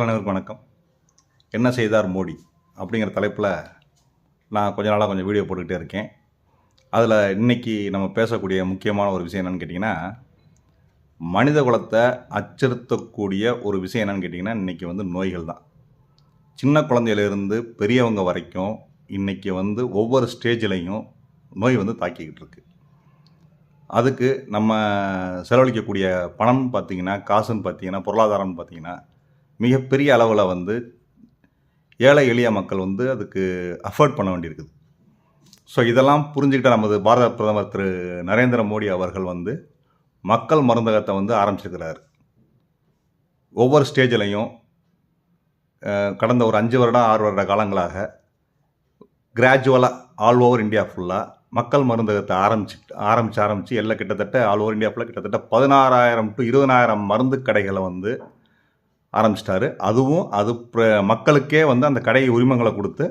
மக்கள் அனைவருக்கும் வணக்கம். என்ன செய்தார் மோடி அப்படிங்கிற தலைப்பில் நான் கொஞ்ச நாளாக கொஞ்சம் வீடியோ போட்டுக்கிட்டே இருக்கேன். அதில் இன்னைக்கு நம்ம பேசக்கூடிய முக்கியமான ஒரு விஷயம் என்னன்னு கேட்டிங்கன்னா மனித குலத்தை அச்சுறுத்தக்கூடிய ஒரு விஷயம் என்னென்னு கேட்டிங்கன்னா இன்றைக்கி வந்து நோய்கள் தான். சின்ன குழந்தையிலேருந்து பெரியவங்க வரைக்கும் இன்றைக்கி வந்து ஒவ்வொரு ஸ்டேஜ்லேயும் நோய் வந்து தாக்கிக்கிட்டு இருக்குது அதுக்கு நம்ம செலவழிக்கக்கூடிய பணம் பார்த்திங்கன்னா காசுன்னு பார்த்தீங்கன்னா பொருளாதாரம்னு பார்த்தீங்கன்னா மிகப்பெரிய அளவில் வந்து ஏழை எளிய மக்கள் வந்து அதுக்கு அஃபோர்ட் பண்ண வேண்டியிருக்குது. ஸோ இதெல்லாம் புரிஞ்சுக்கிட்ட நமது பாரத பிரதமர் திரு நரேந்திர மோடி அவர்கள் வந்து மக்கள் மருந்தகத்தை வந்து ஆரம்பிச்சிருக்கிறார். ஒவ்வொரு ஸ்டேஜ்லையும் கடந்த ஒரு அஞ்சு வருடம் ஆறு வருட காலங்களாக கிராஜுவலாக ஆல் ஓவர் இந்தியா ஃபுல்லாக மக்கள் மருந்தகத்தை ஆரம்பிச்சு ஆரம்பித்து ஆரம்பித்து எல்லாம் கிட்டத்தட்ட ஆல் ஓவர் இந்தியா ஃபுல்லாக கிட்டத்தட்ட பதினாறாயிரம் டு இருபதாயிரம் மருந்து கடைகளை வந்து ஆரம்பிச்சிட்டாரு. அதுவும் அது மக்களுக்கே வந்து அந்த கடை உரிமங்களை கொடுத்து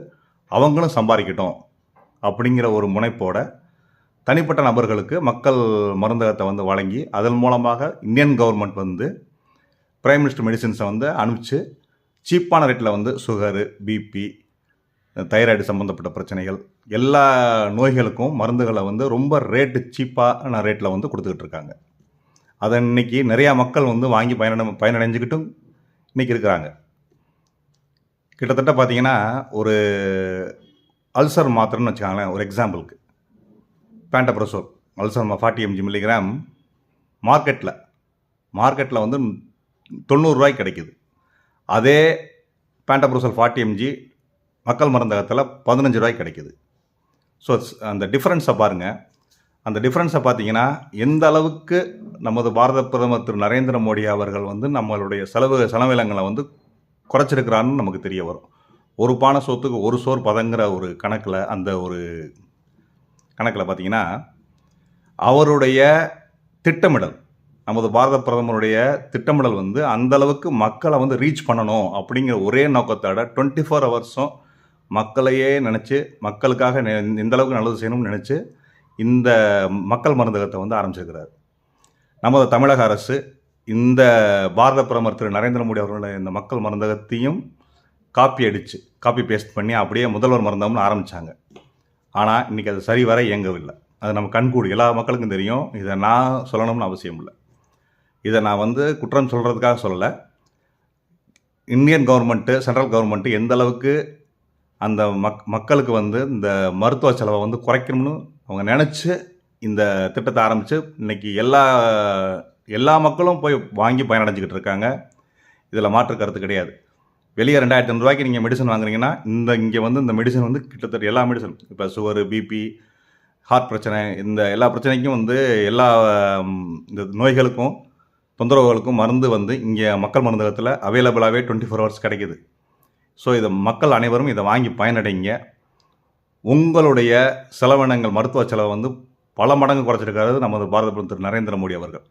அவங்களும் சம்பாதிக்கட்டும் அப்படிங்கிற ஒரு முனைப்போட தனிப்பட்ட நபர்களுக்கு மக்கள் மருந்தகத்தை வந்து வழங்கி அதன் மூலமாக இந்தியன் கவர்மெண்ட் வந்து பிரைம் மினிஸ்டர் மெடிசின்ஸை வந்து அனுப்பிச்சு சீப்பான ரேட்டில் வந்து சுகரு பிபி தைராய்டு சம்மந்தப்பட்ட பிரச்சனைகள் எல்லா நோய்களுக்கும் மருந்துகளை வந்து ரொம்ப ரேட்டு சீப்பான ரேட்டில் வந்து கொடுத்துக்கிட்டு இருக்காங்க. அதை இன்னைக்கு நிறையா மக்கள் வந்து வாங்கி பயனடை பயனடைஞ்சுக்கிட்டும் இன்னைக்கு இருக்கிறாங்க கிட்டத்தட்ட பார்த்தீங்கன்னா ஒரு அல்சர் மாத்திரைன்னு வச்சுக்காங்களேன் ஒரு எக்ஸாம்பிளுக்கு pantoprazole ulcer forty mg milligram மார்க்கெட்டில் மார்க்கெட்டில் வந்து தொண்ணூறுரூவாய்க்கு கிடைக்குது. அதே பேண்டப்ரசோல் ஃபார்ட்டி எம்ஜி மக்கள் மருந்தகத்தில் பதினஞ்சு ரூபாய்க்கு கிடைக்குது. ஸோ அந்த டிஃப்ரென்ஸை பாருங்கள் அந்த டிஃப்ரென்ஸை பார்த்தீங்கன்னா எந்த அளவுக்கு நமது பாரத பிரதமர் திரு நரேந்திர மோடி அவர்கள் வந்து நம்மளுடைய செலவு செலவிலங்களை வந்து குறைச்சிருக்கிறான்னு நமக்கு தெரிய வரும். ஒரு பானை சொத்துக்கு ஒரு சோர் பதங்கிற ஒரு கணக்கில் அந்த ஒரு கணக்கில் பார்த்தீங்கன்னா அவருடைய திட்டமிடல் நமது பாரத பிரதமருடைய திட்டமிடல் வந்து அந்த அளவுக்கு மக்களை வந்து ரீச் பண்ணணும் அப்படிங்கிற ஒரே நோக்கத்தோட டுவெண்ட்டி ஃபோர் ஹவர்ஸும் மக்களையே நினச்சி மக்களுக்காக இந்த எந்த அளவுக்கு நல்லது செய்யணும்னு நினச்சி இந்த மக்கள் மருந்தகத்தை வந்து ஆரம்பிச்சிருக்கிறார். நமது தமிழக அரசு இந்த பாரத பிரதமர் திரு நரேந்திர மோடி அவர்களுடைய இந்த மக்கள் மருந்தகத்தையும் காப்பி அடித்து காப்பி பேஸ்ட் பண்ணி அப்படியே முதல்வர் மருந்தகம்னு ஆரம்பித்தாங்க ஆனால் இன்றைக்கி அது சரிவர இயங்கவில்லை. அது நம்ம கண்கூடு எல்லா மக்களுக்கும் தெரியும். இதை நான் சொல்லணும்னு அவசியம் இல்லை. இதை நான் வந்து குற்றம் சொல்கிறதுக்காக சொல்லலை. இந்தியன் கவர்மெண்ட்டு சென்ட்ரல் கவர்மெண்ட்டு எந்த அளவுக்கு அந்த மக் மக்களுக்கு வந்து இந்த மருத்துவ செலவை வந்து குறைக்கணும்னு அவங்க நினச்சி இந்த திட்டத்தை ஆரம்பித்து இன்னைக்கு எல்லா எல்லா மக்களும் போய் வாங்கி பயனடைஞ்சிக்கிட்டு இருக்காங்க. இதில் மாற்று கருத்து கிடையாது. வெளியே ரெண்டாயிரத்தி ஐநூறுரூவாய்க்கு நீங்கள் மெடிசன் வாங்குறீங்கன்னா இந்த இங்கே வந்து இந்த மெடிசன் வந்து கிட்டத்தட்ட எல்லா மெடிசன் இப்போ சுகரு பிபி ஹார்ட் பிரச்சனை இந்த எல்லா பிரச்சனைக்கும் வந்து எல்லா இந்த நோய்களுக்கும் தொந்தரவுகளுக்கும் மருந்து வந்து இங்கே மக்கள் மருந்தகத்தில் அவைலபிளாகவே டுவெண்ட்டி ஃபோர் ஹவர்ஸ் கிடைக்குது. ஸோ இதை மக்கள் அனைவரும் இதை வாங்கி பயனடைங்க. உங்களுடைய செலவினங்கள் மருத்துவ செலவை வந்து பல மடங்கு குறைச்சிருக்காரு நமது பாரத பிரதமர் திரு நரேந்திர மோடி அவர்கள்.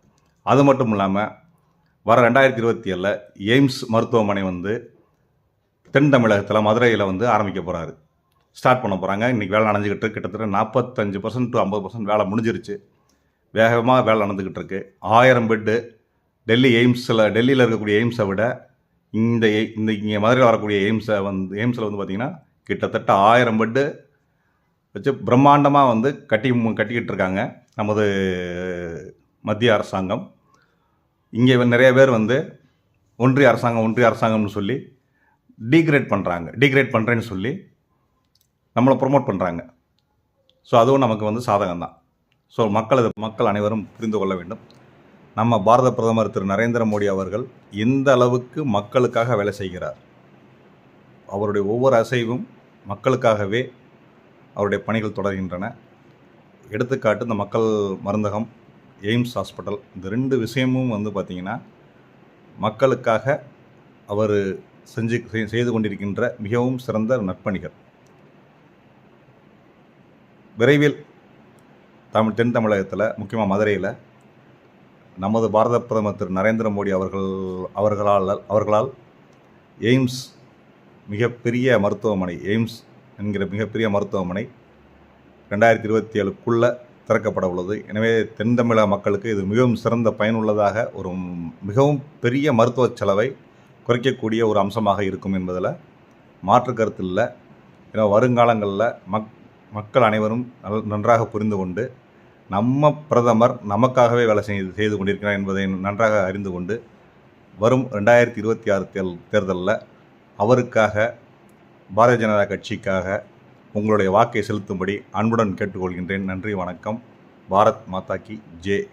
அது மட்டும் இல்லாமல் வர ரெண்டாயிரத்தி இருபத்தி ஏழில் எய்ம்ஸ் மருத்துவமனை வந்து தென் தமிழகத்தில் மதுரையில் வந்து ஆரம்பிக்க போகிறாரு ஸ்டார்ட் பண்ண போகிறாங்க இன்றைக்கி வேலை நடந்துக்கிட்டு கிட்டத்தட்ட நாற்பத்தஞ்சு பர்சன்ட் டு ஐம்பது பர்சன்ட் வேலை முடிஞ்சிருச்சு. வேகமாக வேலை நடந்துக்கிட்டு இருக்கு. ஆயிரம் பெட்டு டெல்லி எய்ம்ஸில் டெல்லியில் இருக்கக்கூடிய எய்ம்ஸை விட இந்த இந்த இங்கே மதுரையில் வரக்கூடிய எய்ம்ஸை வந்து எய்ம்ஸில் வந்து பார்த்திங்கன்னா கிட்டத்தட்ட ஆயிரம் பெட்டு வச்சு பிரம்மாண்டமாக வந்து கட்டி கட்டிக்கிட்டு இருக்காங்க. நமது மத்திய அரசாங்கம். இங்கே நிறைய பேர் வந்து ஒன்றிய அரசாங்கம் ஒன்றிய அரசாங்கம்னு சொல்லி டீக்ரேட் பண்ணுறாங்க டீக்ரேட் பண்ணுறேன்னு சொல்லி நம்மளை ப்ரொமோட் பண்ணுறாங்க ஸோ அதுவும் நமக்கு வந்து சாதகம் தான். ஸோ மக்கள் இதை- மக்கள் அனைவரும் புரிந்து கொள்ள வேண்டும். நம்ம பாரத பிரதமர் திரு. நரேந்திர மோடி அவர்கள் எந்த அளவுக்கு மக்களுக்காக வேலை செய்கிறார்? அவருடைய ஒவ்வொரு அசைவும் மக்களுக்காகவே அவருடைய பணிகள் தொடர்கின்றன. எடுத்துக்காட்டு இந்த மக்கள் மருந்தகம் எய்ம்ஸ் ஹாஸ்பிட்டல் இந்த ரெண்டு விஷயமும் வந்து பார்த்திங்கன்னா மக்களுக்காக அவர் செஞ்சு செய்- செய்து கொண்டிருக்கின்ற மிகவும் சிறந்த நற்பணிகள். விரைவில் தமிழ் தென் தமிழகத்தில் முக்கியமாக மதுரையில் நமது பாரத பிரதமர் திரு நரேந்திர மோடி அவர்கள் அவர்களால் அவர்களால் எய்ம்ஸ் மிகப்பெரிய மருத்துவமனை எய்ம்ஸ் என்கிற மிகப்பெரிய மருத்துவமனை ரெண்டாயிரத்தி இருபத்தி ஏழுக்குள்ளே திறக்கப்பட உள்ளது. எனவே தென் தமிழக மக்களுக்கு இது மிகவும் சிறந்த பயனுள்ளதாக ஒரு மிகவும் பெரிய மருத்துவ செலவை குறைக்கக்கூடிய ஒரு அம்சமாக இருக்கும் என்பதில் மாற்று கருத்து இல்லை. ஏன்னா வருங்காலங்களில் மக் மக்கள் அனைவரும் நல் நன்றாக புரிந்து கொண்டு நம்ம பிரதமர் நமக்காகவே வேலை செய்து செய்து கொண்டிருக்கிறார் என்பதை நன்றாக அறிந்து கொண்டு வரும் ரெண்டாயிரத்தி இருபத்தி ஆறு தேர் தேர்தலில் அவருக்காக பாரதிய ஜனதா கட்சிக்காக உங்களுடைய வாக்கை செலுத்தும்படி அன்புடன் கேட்டுக்கொள்கின்றேன். நன்றி வணக்கம். பாரத் மாதா கி. ஜே